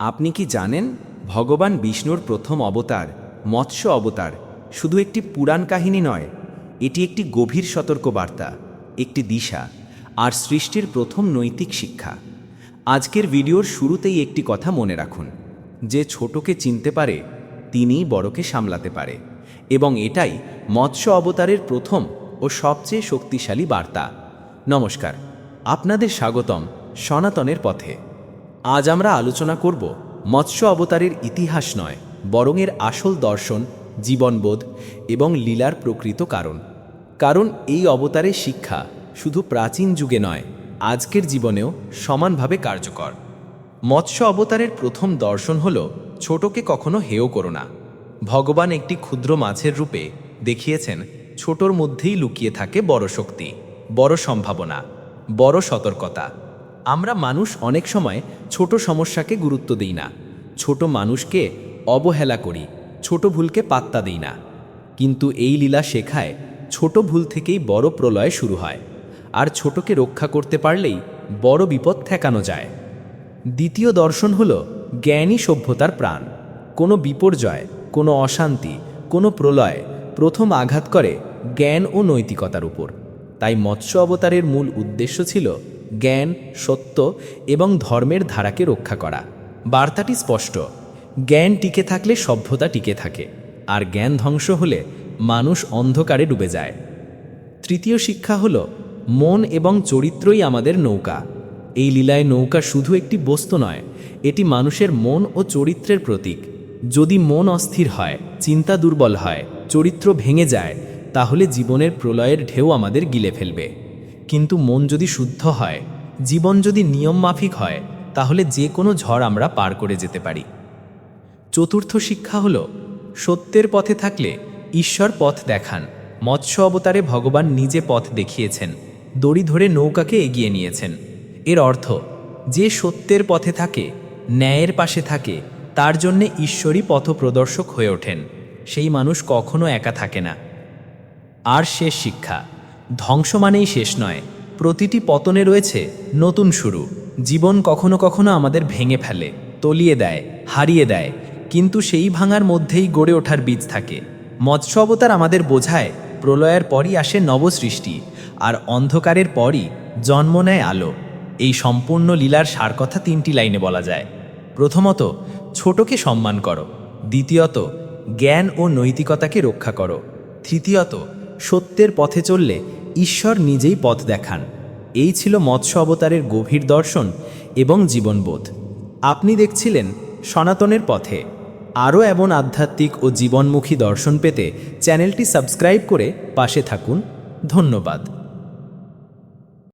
আপনি কি জানেন, ভগবান বিষ্ণুর প্রথম অবতার, মৎস্য অবতার শুধু একটি পুরাণ কাহিনী নয়, এটি একটি গভীর সতর্কবার্তা, একটি দিশা আর সৃষ্টির প্রথম নৈতিক শিক্ষা। আজকের ভিডিওর শুরুতেই একটি কথা মনে রাখুন, যে ছোটকে চিনতে পারে, তিনিই বড়কে সামলাতে পারে এবং এটাই মৎস্য অবতারের প্রথম ও সবচেয়ে শক্তিশালী বার্তা। নমস্কার, আপনাদের স্বাগতম সনাতনের পথে। আজ আমরা আলোচনা করব মৎস্য অবতারের ইতিহাস নয়, বরং এর আসল দর্শন, জীবনবোধ এবং লীলার প্রকৃত কারণ। কারণ এই অবতারের শিক্ষা শুধু প্রাচীন যুগে নয়, আজকের জীবনেও সমানভাবে কার্যকর। মৎস্য অবতারের প্রথম দর্শন হল ছোটকে কখনো হেয় করো না। ভগবান একটি ক্ষুদ্র মাছের রূপে দেখিয়েছেন, ছোটর মধ্যেই লুকিয়ে থাকে বড় শক্তি, বড় সম্ভাবনা, বড় সতর্কতা। আমরা মানুষ অনেক সময় ছোট সমস্যাকে গুরুত্ব দিই না। ছোট মানুষকে অবহেলা করি, ছোট ভুলকে পাত্তা দিই না। কিন্তু এই লীলা শেখায় ছোট ভুল থেকেই বড় প্রলয় শুরু হয়। আর ছোটকে রক্ষা করতে পারলেই বড় বিপদ ঠেকানো যায়। দ্বিতীয় দর্শন হল জ্ঞানী সভ্যতার প্রাণ। কোনো বিপর্যয়, কোনো অশান্তি, কোনো প্রলয় প্রথম আঘাত করে জ্ঞান ও নৈতিকতার উপর। তাই মৎস্য অবতারের মূল উদ্দেশ্য ছিল জ্ঞান, সত্য এবং ধর্মের ধারাকে রক্ষা করা। বার্তাটি স্পষ্ট। জ্ঞান টিকে থাকলে সভ্যতা টিকে থাকে। আর জ্ঞান ধ্বংস হলে মানুষ অন্ধকারে ডুবে যায়। তৃতীয় শিক্ষা হল, মন এবং চরিত্রই আমাদের নৌকা। এই লীলায় নৌকা শুধু একটি বস্তু নয়, এটি মানুষের মন ও চরিত্রের প্রতীক। যদি মন অস্থির হয়, চিন্তা দুর্বল হয়, চরিত্র ভেঙে যায়, তাহলে জীবনের প্রলয়ের ঢেউ আমাদের গিলে ফেলবে। কিন্তু মন যদি শুদ্ধ হয়, জীবন যদি নিয়ম মাফিক হয়, তাহলে যে কোনো ঝড় আমরা পার করে যেতে পারি। চতুর্থ শিক্ষা হল, সত্যের পথে থাকলে ঈশ্বর পথ দেখান, মৎস্য অবতারে ভগবান নিজে পথ দেখিয়েছেন, দড়ি ধরে নৌকাকে এগিয়ে নিয়েছেন। এর অর্থ, যে সত্যের পথে থাকে, ন্যায়ের পাশে থাকে, তার জন্যে ঈশ্বরই পথপ্রদর্শক হয়ে ওঠেন, সেই মানুষ কখনো একা থাকে না। আর শেষ শিক্ষা ধ্বংস মানেই শেষ নয়। প্রতিটি পতনে রয়েছে নতুন শুরু। জীবন কখনো কখনো আমাদের ভেঙে ফেলে, তলিয়ে দেয়, হারিয়ে দেয়। কিন্তু সেই ভাঙার মধ্যেই গড়ে ওঠার বীজ থাকে। মৎস্য অবতার আমাদের বোঝায়, প্রলয়ের পরই আসে নবসৃষ্টি, আর অন্ধকারের পরই জন্ম নেয় আলো। এই সম্পূর্ণ লীলার সার কথা তিনটি লাইনে বলা যায়। প্রথমত, ছোটকে সম্মান করো। দ্বিতীয়ত, জ্ঞান ও নৈতিকতাকে রক্ষা করো। তৃতীয়ত সত্যের পথে চললে ঈশ্বর নিজেই পথ দেখান। এই ছিল মৎস্য অবতারের গভীর দর্শন এবং জীবনবোধ। আপনি দেখছিলেন সনাতনের পথে। আরও এমন আধ্যাত্মিক ও জীবনমুখী দর্শন পেতে চ্যানেলটি সাবস্ক্রাইব করে পাশে থাকুন। ধন্যবাদ।